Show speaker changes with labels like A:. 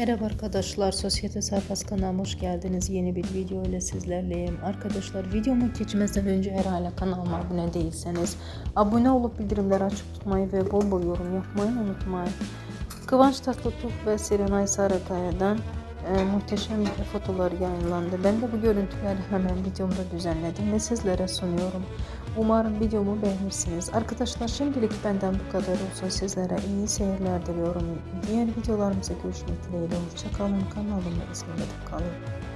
A: Merhaba arkadaşlar, Sosyete Sayfası kanalıma hoş geldiniz. Yeni bir video ile sizlerleyim. Arkadaşlar videomu geçmezden önce eğer hala kanalıma abone değilseniz abone olup bildirimleri açık tutmayı ve bol bol yorum yapmayı unutmayın. Kıvanç Tatlıtuğ ve Serenay Sarıkaya'dan e, muhteşem bir fotolar yayınlandı. Ben de bu görüntüleri hemen videomda düzenledim ve sizlere sunuyorum. Umarım videomu beğenirsiniz. Arkadaşlar şimdilik benden bu kadar olsun. Sizlere iyi seyirler diliyorum. Diğer videolarımıza görüşmek dileğiyle. Hoşçakalın. Kanalımı izlemede kalın.